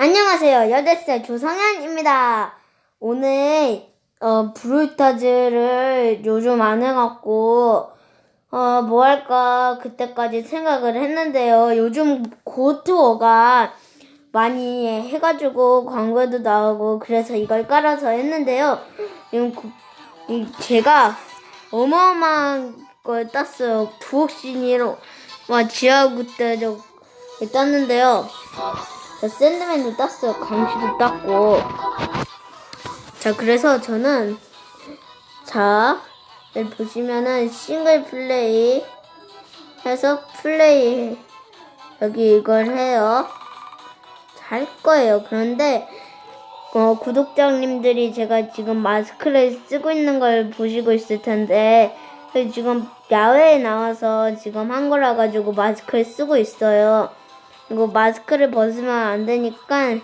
안녕하세요. 8살 조성현입니다. 오늘, 어, 브루타즈를 요즘 안 해갖고, 어, 뭐 할까, 그때까지 생각을 했는데요. 요즘 고투어가 많이 해가지고 광고에도 나오고, 그래서 이걸 깔아서 했는데요. 지금 제가 어마어마한 걸 땄어요. 두옥신이로, 와, 지하구대적 땄는데요. 자, 샌드맨도 땄어요. 강시도 땄고. 자, 그래서 저는, 자, 여기 보시면은 싱글 플레이 해서 플레이, 여기 이걸 해요. 잘 거예요. 그런데, 어, 구독자님들이 제가 지금 마스크를 쓰고 있는 걸 보시고 있을 텐데, 그 지금 야외에 나와서 지금 한 거라 가지고 마스크를 쓰고 있어요. 이거 마스크를 벗으면 안 되니까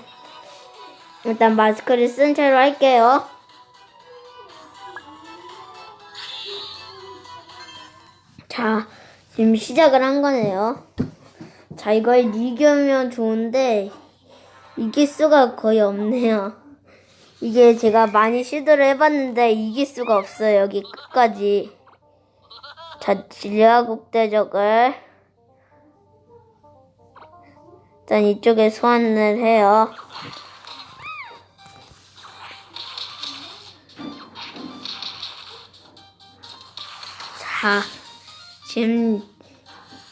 일단 마스크를 쓴 채로 할게요. 자, 지금 시작을 한 거네요. 자, 이걸 이기면 좋은데 이길 수가 거의 없네요. 이게 제가 많이 시도를 해봤는데 이길 수가 없어요. 여기 끝까지. 자, 진리화국 대적을 일단 이쪽에 소환을 해요. 자, 지금,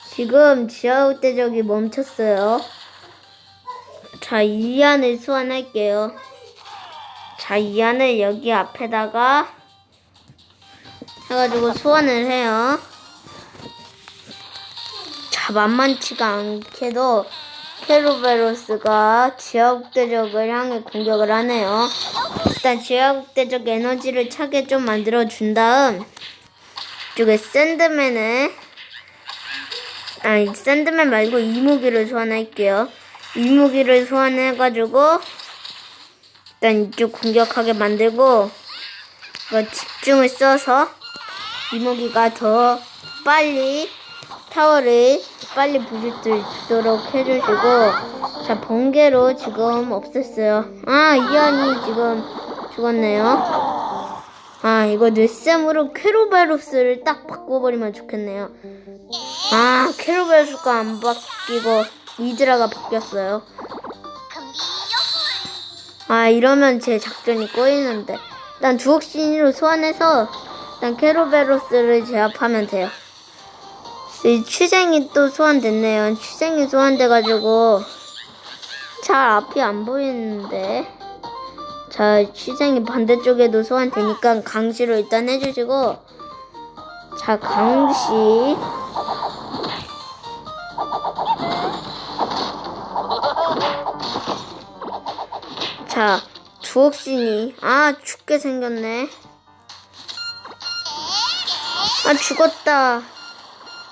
지금 지하국 대적이 멈췄어요. 자, 이 안을 소환할게요. 자, 이 안을 여기 앞에다가 해가지고 소환을 해요. 자, 만만치가 않게도 케로베로스가 지하국대적을 향해 공격을 하네요. 일단 지하국대적 에너지를 차게 좀 만들어 준 다음 이쪽에 샌드맨을 아니 샌드맨 말고 이무기를 소환할게요. 이무기를 소환해가지고 일단 이쪽 공격하게 만들고 집중을 써서 이무기가 더 빨리 타워를 빨리 부술 수 있도록 해주시고 자 번개로 지금 없앴어요. 아 이안이 지금 죽었네요. 아 이거 뇌쌤으로 캐로베로스를 딱 바꿔버리면 좋겠네요. 아 캐로베로스가 안 바뀌고 이드라가 바뀌었어요. 아 이러면 제 작전이 꼬이는데. 일단 주옥신이로 소환해서 일단 캐로베로스를 제압하면 돼요 이 취생이 또 소환됐네요. 취생이 소환돼가지고 잘 앞이 안 보이는데 자 취생이 반대쪽에도 소환되니까 강시로 일단 해주시고 자 강시. 자 주옥신이. 아 죽게 생겼네. 아 죽었다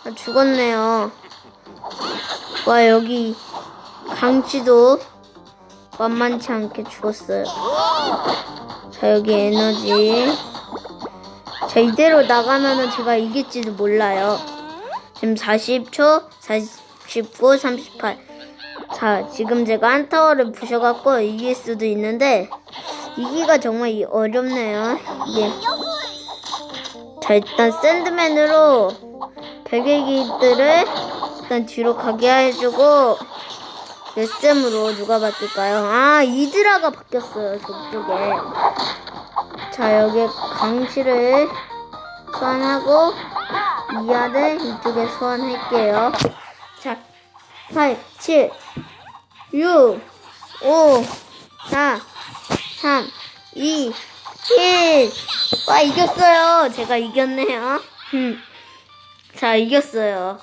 아, 죽었네요. 와, 여기 강치도 만만치 않게 죽었어요. 자, 여기 에너지. 자, 이대로 나가면은 제가 이길지도 몰라요. 지금 40초, 49, 38. 자, 지금 제가 한 타워를 부셔갖고 이길 수도 있는데, 이기가 정말 이- 어렵네요. 이게. 자, 일단 샌드맨으로 베개기들을 일단 뒤로 가게 해주고 레쌤으로 누가 바뀔까요? 아 이드라가 바뀌었어요 저쪽에 자 여기 강시를 소환하고 이하를 이쪽에 소환할게요 자 8, 7, 6, 5, 4, 3, 2, 1. 와, 이겼어요. 제가 이겼네요. 음. 자, 이겼어요.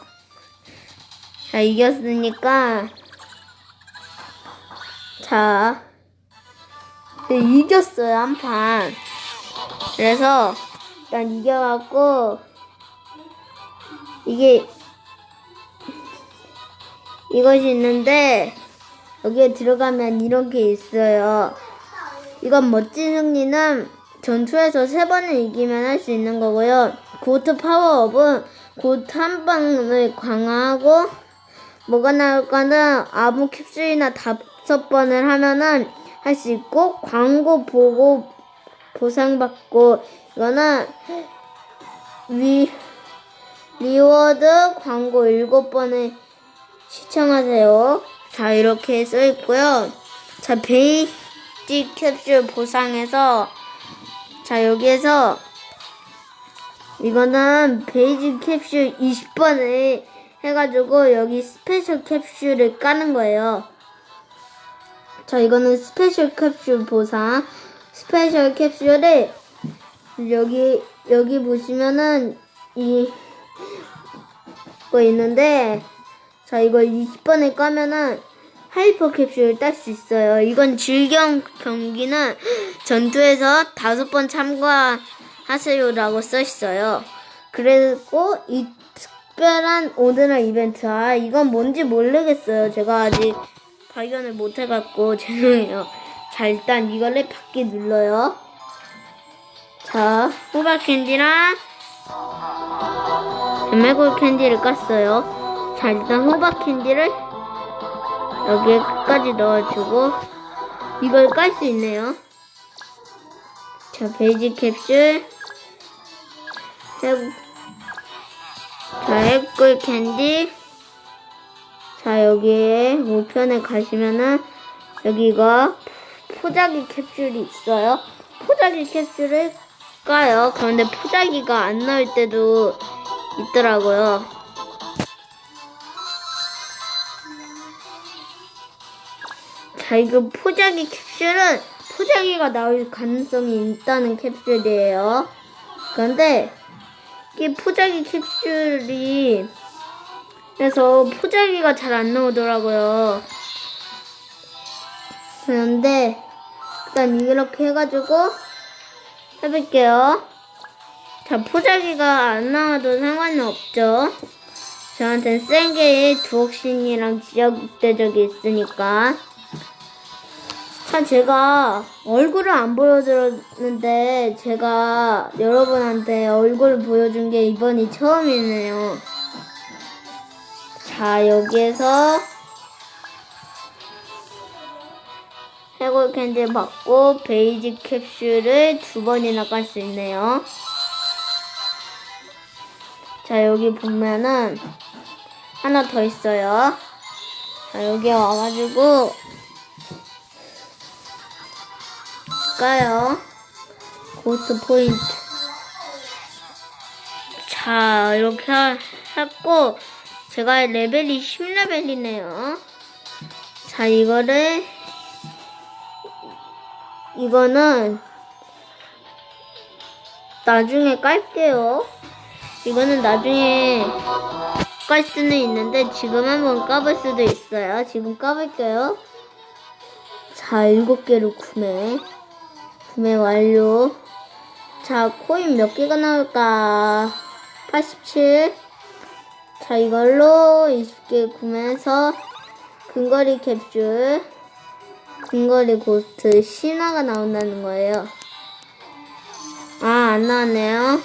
자, 이겼으니까. 자. 네, 이겼어요, 한 판. 그래서, 일단 이겨갖고, 이게, 이것이 있는데, 여기에 들어가면 이런 게 있어요. 이건 멋진 승리는 전투에서 세 번을 이기면 할 수 있는 거고요. 고트 파워업은 곧 한 방을 강화하고 뭐가 나올까는 아무 캡슐이나 다 다섯 번을 하면은 할 수 있고 광고 보고 보상받고 이거는 위 리워드 광고 일곱 번을 시청하세요. 자 이렇게 써 있고요. 자 베이직 캡슐 보상에서 자 여기에서 이거는 베이직 캡슐 20번을 해가지고 여기 스페셜 캡슐을 까는 거예요. 자 이거는 스페셜 캡슐 보상 스페셜 캡슐을 여기 여기 보시면은 이 거 있는데 자 이거 20번에 까면은 하이퍼 캡슐을 딸 수 있어요. 이건 질경 경기는 전투에서 다섯 번 참가 하세요라고 써 있어요. 그리고 이 특별한 오늘의 이벤트 아 이건 뭔지 모르겠어요. 제가 아직 발견을 못 해갖고 죄송해요. 자 일단 이거를 받기 눌러요. 자 호박 캔디랑 뱀매골 캔디를 깠어요. 자 일단 호박 캔디를 여기에 끝까지 넣어주고 이걸 깔 수 있네요. 자 베이지 캡슐 해, 자 해골 캔디 자 여기에 우편에 가시면은 여기가 포자기 캡슐이 있어요. 포자기 캡슐을 까요. 그런데 포자기가 안 나올 때도 있더라고요. 자, 이거 포자기 캡슐은 포자기가 나올 가능성이 있다는 캡슐이에요. 그런데 이 포자기 캡슐이 그래서 포자기가 잘 안 나오더라고요. 그런데 일단 이렇게 해가지고 해볼게요. 자, 포자기가 안 나와도 상관은 없죠. 저한텐 센 게의 두옥신이랑 지역 대적이 있으니까. 자, 제가 얼굴을 안 보여드렸는데, 제가 여러분한테 얼굴을 보여준 게 이번이 처음이네요. 자, 여기에서 해골 캔디 받고 베이지 캡슐을 두 번이나 깔 수 있네요. 자, 여기 보면은 하나 더 있어요. 자, 여기 와가지고 까요. 고스트 포인트. 자, 이렇게 하- 했고 제가 레벨이 10레벨이네요. 자, 이거를 이거는 나중에 깔게요. 이거는 나중에 깔 수는 있는데 지금 한번 까볼 수도 있어요. 지금 까볼게요. 자, 일곱 개를 구매. 구매 완료. 자, 코인 몇 개가 나올까? 87. 자, 이걸로 20개 구매해서 근거리 캡슐, 근거리 고스트 신화가 나온다는 거예요. 아, 안 나왔네요.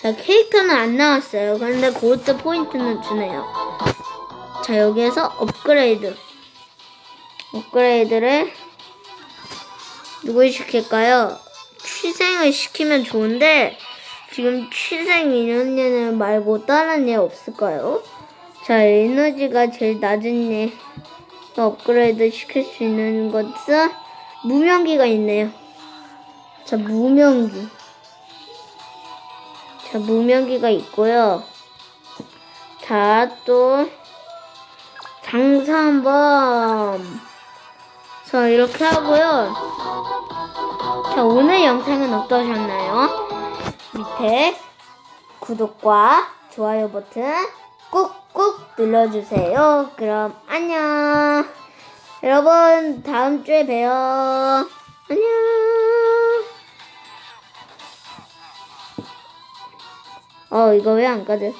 자, 캐릭터는 안 나왔어요. 그런데 고스트 포인트는 주네요. 자, 여기에서 업그레이드. 업그레이드를 누구 시킬까요? 취생을 시키면 좋은데, 지금 취생 인원얘는 말고 다른 애 없을까요? 자, 에너지가 제일 낮은 애 업그레이드 시킬 수 있는 것은 무명기가 있네요. 자, 무명기. 자, 무명기가 있고요. 자, 또 장사 한번. 자, 이렇게 하고요. 자, 오늘 영상은 어떠셨나요? 밑에 구독과 좋아요 버튼 꾹꾹 눌러주세요. 그럼 안녕. 여러분, 다음 주에 봬요. 안녕. 어, 이거 왜안 까져?